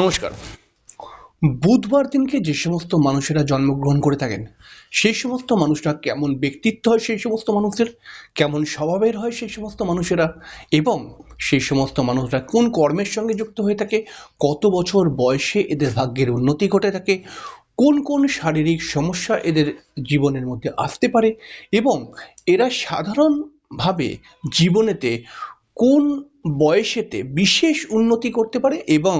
নমস্কার। বুধবার দিনকে যে সমস্ত মানুষেরা জন্মগ্রহণ করে থাকেন, সেই সমস্ত মানুষরা কেমন ব্যক্তিত্ব হয় সেই সমস্ত মানুষের কেমন স্বভাবের হয় সেই সমস্ত মানুষেরা, এবং সেই সমস্ত মানুষরা কোন কর্মের সঙ্গে যুক্ত হয়ে থাকে, কত বছর বয়সে এদের ভাগ্যের উন্নতি ঘটে থাকে, কোন কোন শারীরিক সমস্যা এদের জীবনের মধ্যে আসতে পারে, এবং এরা সাধারণভাবে জীবনেতে কোন বয়সেতে বিশেষ উন্নতি করতে পারে, এবং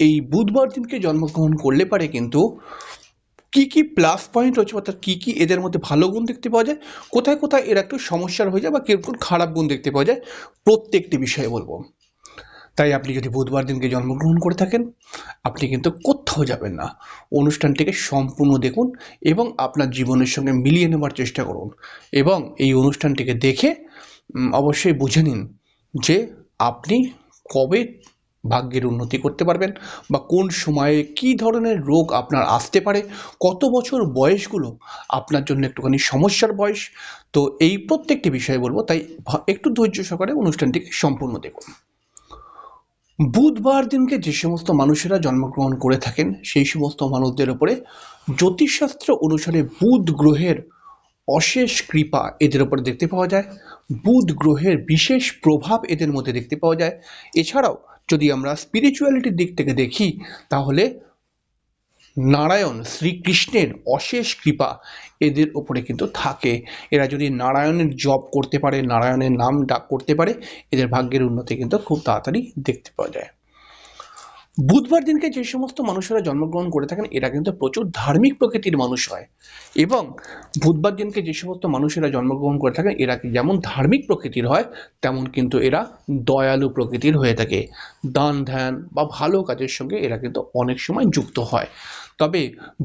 এই বুধবার দিনকে জন্মগ্রহণ করলে পারে কিন্তু কি কি প্লাস পয়েন্ট রয়েছে অর্থাৎ কী কী এদের মধ্যে ভালো গুণ দেখতে পাওয়া যায়, কোথায় কোথায় এর একটু সমস্যার হয়ে যায় বা কীরকম খারাপ গুণ দেখতে পাওয়া যায়, প্রত্যেকটি বিষয়ে বলব। তাই আপনি যদি বুধবার দিনকে জন্মগ্রহণ করে থাকেন, আপনি কিন্তু কোথাও যাবেন না। অনুষ্ঠানটিকে সম্পূর্ণ দেখুন এবং আপনার জীবনের সঙ্গে মিলিয়ে নেবার চেষ্টা করুন এবং এই অনুষ্ঠানটিকে দেখে অবশ্যই বুঝে নিন যে আপনি কবে ভাগ্যের উন্নতি করতে পারবেন বা কোন সময়ে কী ধরনের রোগ আপনার আসতে পারে, কত বছর বয়সগুলো আপনার জন্য একটুখানি সমস্যার বয়স, তো এই প্রত্যেকটি বিষয়ে বলব, তাই একটু ধৈর্য সহকারে অনুষ্ঠানটিকে সম্পূর্ণ দেখুন। বুধবার দিনকে যে সমস্ত মানুষেরা জন্মগ্রহণ করে থাকেন, সেই সমস্ত মানুষদের উপরে জ্যোতিষশাস্ত্র অনুসারে বুধ গ্রহের অশেষ কৃপা এদের উপরে দেখতে পাওয়া যায়। বুধ গ্রহের বিশেষ প্রভাব এদের মধ্যে দেখতে পাওয়া যায়। এছাড়াও যদি আমরা স্পিরিচুয়ালিটির দিক থেকে দেখি, তাহলে নারায়ণ শ্রীকৃষ্ণের অশেষ কৃপা এদের ওপরে কিন্তু থাকে। এরা যদি নারায়ণের জপ করতে পারে, নারায়ণের নাম ডাক করতে পারে, এদের ভাগ্যের উন্নতি কিন্তু খুব তাড়াতাড়ি দেখতে পাওয়া যায়। বুধবার দিনকে যে সমস্ত মানুষেরা জন্মগ্রহণ করে থাকেন, এরা কিন্তু প্রচুর ধার্মিক প্রকৃতির মানুষ হয়। এবং বুধবার দিনকে যে সমস্ত মানুষেরা জন্মগ্রহণ করে থাকেন, এরা যেমন ধার্মিক প্রকৃতির হয়, তেমন কিন্তু এরা দয়ালু প্রকৃতির হয়ে থাকে। দান ধ্যান বা ভালো কাজের সঙ্গে এরা কিন্তু অনেক সময় যুক্ত হয়। তবে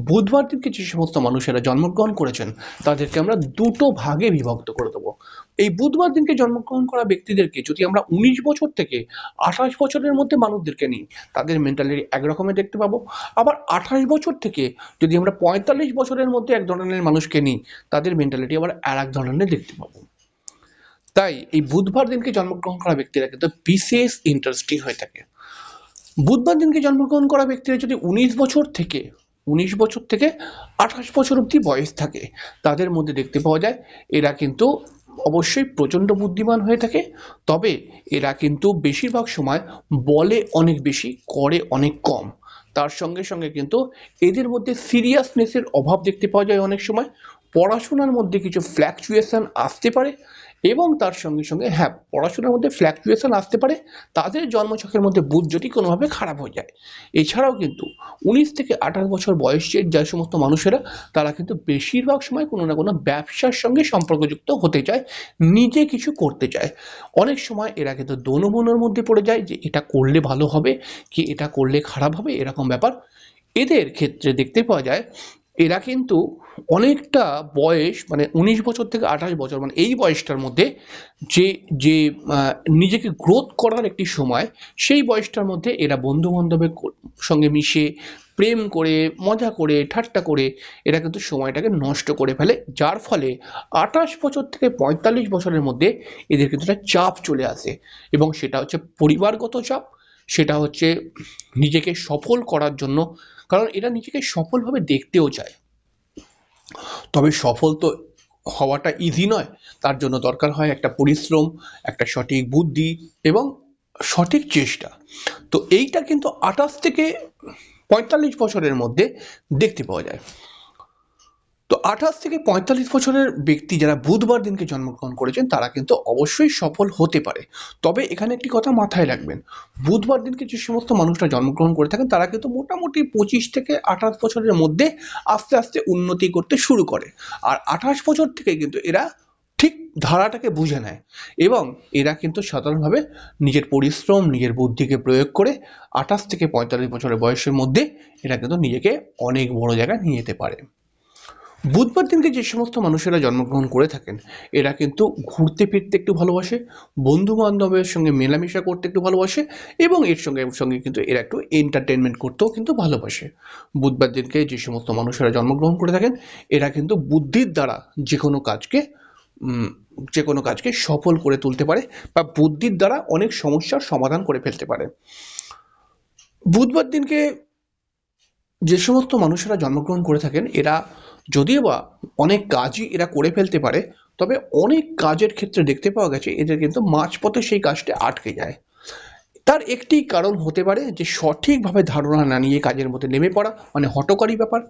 বুধবার দিনকে যে সমস্ত মানুষেরা জন্মগ্রহণ করেছেন, তাদেরকে আমরা দুটো ভাগে বিভক্ত করে দেবো। এই বুধবার দিনকে জন্মগ্রহণ করা ব্যক্তিদেরকে যদি আমরা উনিশ বছর থেকে আঠাশ বছরের মধ্যে মানুষদেরকে নিই, তাদের মেন্টালিটি একরকমের দেখতে পাবো। আবার আঠাশ বছর থেকে যদি আমরা পঁয়তাল্লিশ বছরের মধ্যে এক ধরনের মানুষকে নিই, তাদের মেন্টালিটি আবার আর এক ধরনের দেখতে পাবো। তাই এই বুধবার দিনকে জন্মগ্রহণ করা ব্যক্তিরা কিন্তু বিশেষ ইন্টারেস্টিং হয়ে থাকে। বুধবার দিনকে জন্মগ্রহণ করা ব্যক্তিরা যদি উনিশ বছর থেকে, উনিশ বছর থেকে আঠাশ বছর অবধি বয়স থাকে, তাদের মধ্যে দেখতে পাওয়া যায় এরা কিন্তু অবশ্যই প্রচণ্ড বুদ্ধিমান হয়ে থাকে। তবে এরা কিন্তু বেশিরভাগ সময় বলে অনেক বেশি, করে অনেক কম। তার সঙ্গে সঙ্গে কিন্তু এদের মধ্যে সিরিয়াসনেসের অভাব দেখতে পাওয়া যায় অনেক সময়। পড়াশোনার মধ্যে কিছু ফ্ল্যাকচুয়েশন আসতে পারে। এবং তার সঙ্গে সঙ্গে হ্যাঁ পড়াশোনার মধ্যে ফ্ল্যাকচুয়েশন আসতে পারে, তাদের জন্মছকের মধ্যে বুধ যদি কোনোভাবে খারাপ হয়ে যায়। এছাড়াও কিন্তু উনিশ থেকে আঠাশ বছর বয়সের যে সমস্ত মানুষেরা, তারা কিন্তু বেশিরভাগ সময় কোনো না কোনো ব্যবসার সঙ্গে সম্পর্কযুক্ত হতে চায়, নিজে কিছু করতে চায়। অনেক সময় এরা কিন্তু দোনবনের মধ্যে পড়ে যায় যে এটা করলে ভালো হবে, কি এটা করলে খারাপ হবে, এরকম ব্যাপার। এদের ক্ষেত্রে দেখতে পাওয়া যায় এরা কিন্তু অনেকটা বয়স মানে উনিশ বছর থেকে আঠাশ বছর মানে এই বয়সটার মধ্যে যে যে নিজেকে গ্রোথ করার একটি সময়, সেই বয়সটার মধ্যে এরা বন্ধু বান্ধবের সঙ্গে মিশে, প্রেম করে, মজা করে, ঠাট্টা করে, এরা কিন্তু সময়টাকে নষ্ট করে ফেলে। যার ফলে আঠাশ বছর থেকে পঁয়তাল্লিশ বছরের মধ্যে এদের কিন্তু একটা চাপ চলে আসে এবং সেটা হচ্ছে পরিবারগত চাপ, সেটা হচ্ছে নিজেকে সফল করার জন্য কারণ এরা নিজেকে সফলভাবে দেখতেও চায়। তবে সফল তো হওয়াটা ইজি নয়। তার জন্য দরকার হয় একটা পরিশ্রম, একটা সঠিক বুদ্ধি এবং সঠিক চেষ্টা। তো এইটা কিন্তু আঠাশ থেকে পঁয়তাল্লিশ বছরের মধ্যে দেখতে পাওয়া যায়। তো আঠাশ থেকে পঁয়তাল্লিশ বছরের ব্যক্তি যারা বুধবার দিনকে জন্মগ্রহণ করেছেন, তারা কিন্তু অবশ্যই সফল হতে পারে। তবে এখানে একটি কথা মাথায় রাখবেন, বুধবার দিনকে যে সমস্ত মানুষরা জন্মগ্রহণ করে থাকেন, তারা কিন্তু মোটামুটি পঁচিশ থেকে আঠাশ বছরের মধ্যে আস্তে আস্তে উন্নতি করতে শুরু করে। আর আঠাশ বছর থেকে কিন্তু এরা ঠিক ধারাটাকে বুঝে নেয় এবং এরা কিন্তু সাধারণভাবে নিজের পরিশ্রম, নিজের বুদ্ধিকে প্রয়োগ করে আঠাশ থেকে পঁয়তাল্লিশ বছরের বয়সের মধ্যে এরা কিন্তু নিজেকে অনেক বড় জায়গায় নিয়ে যেতে পারে। বুধবার দিনকে যে সমস্ত মানুষেরা জন্মগ্রহণ করে থাকেন, এরা কিন্তু ঘুরতে, ফিরতে একটু ভালোবাসে বন্ধু বান্ধবের সঙ্গে মেলামেশা করতে একটু ভালোবাসে এবং এর সঙ্গে সঙ্গে কিন্তু এরা একটু এন্টারটেনমেন্ট করতেও কিন্তু ভালোবাসে। বুধবার দিনকে যে সমস্ত মানুষেরা জন্মগ্রহণ করে থাকেন, এরা কিন্তু বুদ্ধির দ্বারা যে কোনো কাজকে যে কোনো কাজকে সফল করে তুলতে পারে বা বুদ্ধির দ্বারা অনেক সমস্যার সমাধান করে ফেলতে পারে। বুধবার দিনকে যে সমস্ত মানুষেরা জন্মগ্রহণ করে থাকেন, এরা যদিও বা অনেক কাজই এরা করে ফেলতে পারে, তবে অনেক কাজের ক্ষেত্রে দেখতে পাওয়া গেছে এদের কিন্তু মাঝপথে সেই কাজটি আটকে যায়। তার একটি কারণ হতে পারে যে সঠিকভাবে ধারণা না নিয়ে কাজের মধ্যে নেমে পড়া মানে হটকারী ব্যাপার,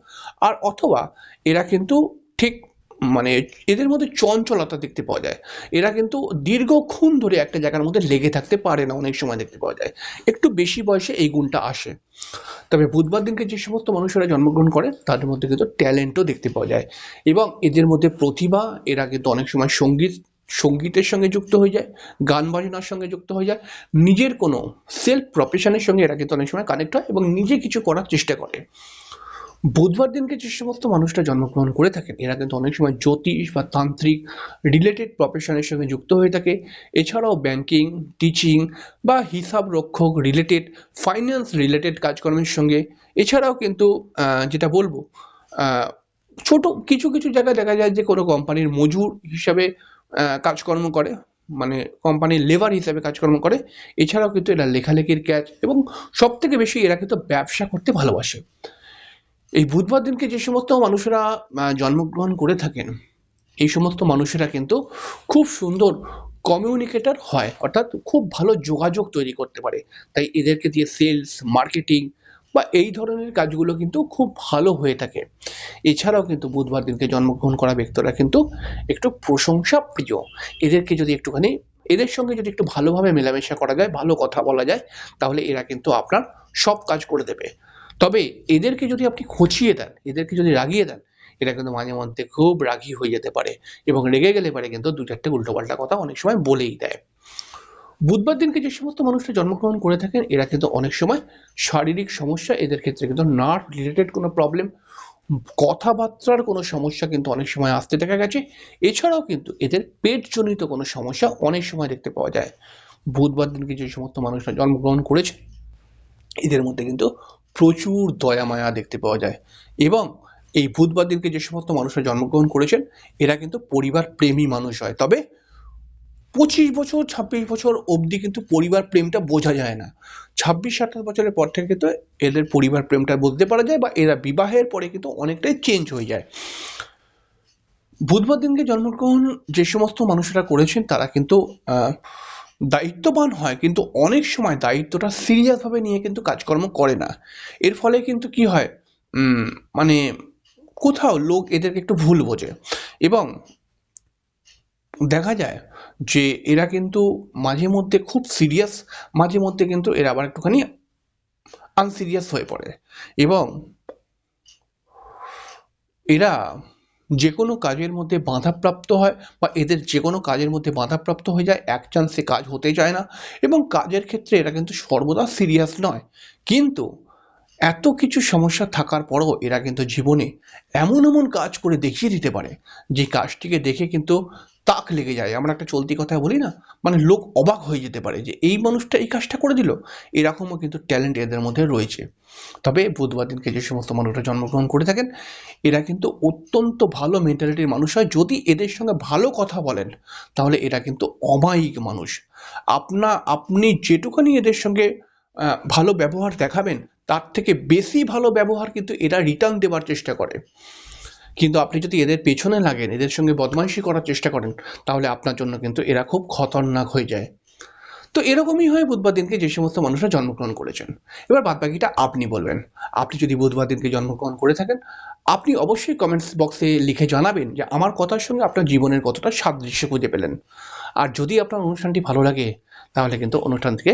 আর অথবা এরা কিন্তু ঠিক মানে এদের মধ্যে চঞ্চলতা দেখতে পাওয়া যায়। এরা কিন্তু দীর্ঘক্ষণ ধরে একটা জায়গার মধ্যে লেগে থাকতে পারে না, অনেক সময় দেখতে পাওয়া যায়। একটু বেশি বয়সে এই গুণটা আসে। তবে বুধবার দিনকে যে সমস্ত মানুষেরা জন্মগ্রহণ করে, তাদের মধ্যে কিন্তু ট্যালেন্টও দেখতে পাওয়া যায়। এবং এদের মধ্যে প্রতিভা, এরা কিন্তু অনেক সময় সংগীত, সঙ্গীতের সঙ্গে যুক্ত হয়ে যায়, গান বাজনার সঙ্গে যুক্ত হয়ে যায়। নিজের কোনো সেলফ প্রফেশনের সঙ্গে এরা কিন্তু অনেক সময় কানেক্ট হয় এবং নিজে কিছু করার চেষ্টা করে। বুধবার দিনকে যে সমস্ত মানুষরা জন্মগ্রহণ করে থাকেন, এরা কিন্তু অনেক সময় জ্যোতিষ বা তান্ত্রিক রিলেটেড প্রফেশনের সঙ্গে যুক্ত হয়ে থাকে। এছাড়াও ব্যাংকিং টিচিং বা হিসাব রক্ষক রিলেটেড ফাইন্যান্স রিলেটেড কাজকর্মের সঙ্গে। এছাড়াও কিন্তু যেটা বলব ছোট কিছু কিছু জায়গায় দেখা যায় যে কোনো কোম্পানির মজুর হিসাবে কাজকর্ম করে মানে কোম্পানির লেবার হিসাবে কাজকর্ম করে। এছাড়াও কিন্তু এরা লেখালেখির কাজ এবং সব থেকে বেশি এরা কিন্তু ব্যবসা করতে ভালোবাসে। এই বুধবার দিনকে যে সমস্ত মানুষেরা জন্মগ্রহণ করে থাকেন, এই সমস্ত মানুষেরা কিন্তু খুব সুন্দর কমিউনিকেটর হয়, অর্থাৎ খুব ভালো যোগাযোগ তৈরি করতে পারে। তাই এদেরকে দিয়ে সেলস মার্কেটিং বা এই ধরনের কাজগুলো কিন্তু খুব ভালো হয়ে থাকে। এছাড়াও কিন্তু বুধবার দিনকে জন্মগ্রহণ করা ব্যক্তিরা কিন্তু একটু প্রশংসা প্রিয় এদেরকে যদি একটুখানি, এদের সঙ্গে যদি একটু ভালোভাবে মেলামেশা করা যায়, ভালো কথা বলা যায়, তাহলে এরা কিন্তু আপনার সব কাজ করে দেবে। তবে এদেরকে যদি আপনি খচিয়ে দেন, এদেরকে যদি রাগিয়ে দেন, এরা কিন্তু মাঝে মধ্যে খুব রাগী হয়ে যেতে পারে এবং রেগে গেলে পারে কিন্তু দু চারটে উল্টোপাল্টা কথা অনেক সময় বলেই দেয়। বুধবার দিনকে যে সমস্ত মানুষরা জন্মগ্রহণ করে থাকেন, এরা কিন্তু অনেক সময় শারীরিক সমস্যা, এদের ক্ষেত্রে কিন্তু নার্ভ রিলেটেড কোনো প্রবলেম কথাবার্তার কোনো সমস্যা কিন্তু অনেক সময় আসতে দেখা গেছে। এছাড়াও কিন্তু এদের পেটজনিত কোনো সমস্যা অনেক সময় দেখতে পাওয়া যায়। বুধবার দিনকে যে সমস্ত মানুষরা জন্মগ্রহণ করেছে, এদের মধ্যে কিন্তু প্রচুর দয়া মায়া দেখতে পাওয়া যায়। এবং এই বুধবার দিনকে যে সমস্ত মানুষরা জন্মগ্রহণ করেছেন, এরা কিন্তু পরিবার প্রেমী মানুষ হয়। তবে পঁচিশ বছর, ছাব্বিশ বছর অবধি কিন্তু পরিবার প্রেমটা বোঝা যায় না। ছাব্বিশ, সাতাশ বছরের পর থেকে কিন্তু এদের পরিবার প্রেমটা বুঝতে পারা যায় বা এরা বিবাহের পরে কিন্তু অনেকটাই চেঞ্জ হয়ে যায়। বুধবার দিনকে জন্মগ্রহণ যে সমস্ত মানুষরা করেছেন, তারা কিন্তু দায়িত্ববান হয়, কিন্তু অনেক সময় দায়িত্বটা সিরিয়াসভাবে নিয়ে কিন্তু কাজকর্ম করে না। এর ফলে কিন্তু কি হয়? মানে কোথাও লোক এদেরকে একটু ভুল বোঝে। এবং দেখা যায় যে এরা কিন্তু মাঝে মধ্যে খুব সিরিয়াস মাঝে মধ্যে কিন্তু এরা আবার একটুখানি আনসিরিয়াস হয়ে পড়ে। এবং এরা যে কোনো কাজের মধ্যে বাধাপ্রাপ্ত হয় বা এদের যে কোনো কাজের মধ্যে বাধাপ্রাপ্ত হয়ে যায়, এক চান্সে কাজ হতে চায় না এবং কাজের ক্ষেত্রে এরা কিন্তু সর্বদা সিরিয়াস নয়। কিন্তু এত কিছু সমস্যা থাকার পরও এরা কিন্তু জীবনে এমন এমন কাজ করে দেখিয়ে দিতে পারে, যে কাজটিকে দেখে কিন্তু তাক লেগে যায়। আমরা একটা চলতি কথা বলি না? মানে লোক অবাক হয়ে যেতে পারে যে, এই মানুষটা এই কাজটা করে দিল? এরকমও কিন্তু ট্যালেন্ট এদের মধ্যে রয়েছে। তবে বুধবার দিনকে যে সমস্ত মানুষরা জন্মগ্রহণ করে থাকেন, এরা কিন্তু অত্যন্ত ভালো মেন্টালিটির মানুষ হয়। যদি এদের সঙ্গে ভালো কথা বলেন, তাহলে এরা কিন্তু অমায়িক মানুষ। আপনা, আপনি যেটুখানি এদের সঙ্গে ভালো ব্যবহার দেখাবেন, তার থেকে বেশি ভালো ব্যবহার কিন্তু এরা রিটার্ন দেওয়ার চেষ্টা করে। কিন্তু আপনি যদি এদের পেছনে লাগেন, এদের সঙ্গে বদমাইশি করার চেষ্টা করেন, তাহলে আপনার জন্য কিন্তু এরা খুব খতরনাক হয়ে যায়। তো এরকমই হয় বুধবার দিনকে যে সমস্ত মানুষরা জন্মগ্রহণ করেছেন। এবার বাদবাকিটা আপনি বলবেন। আপনি যদি বুধবার দিনকে জন্মগ্রহণ করে থাকেন, আপনি অবশ্যই কমেন্টস বক্সে লিখে জানাবেন যে আমার কথার সঙ্গে আপনার জীবনের কতটা সাদৃশ্য খুঁজে পেলেন। আর যদি আপনার অনুষ্ঠানটি ভালো লাগে, তাহলে কিন্তু অনুষ্ঠান থেকে,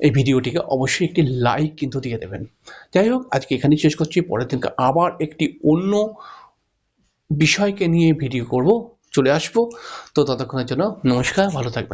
এই ভিডিওটিকে অবশ্যই একটি লাইক কিন্তু দিয়ে দেবেন। যাই হোক, আজকে এখানেই শেষ করছি। পরের দিনকে আবার একটি অন্য বিষয়কে নিয়ে ভিডিও করব চলে আসব। তো ততক্ষণের জন্য নমস্কার ভালো থাকবেন।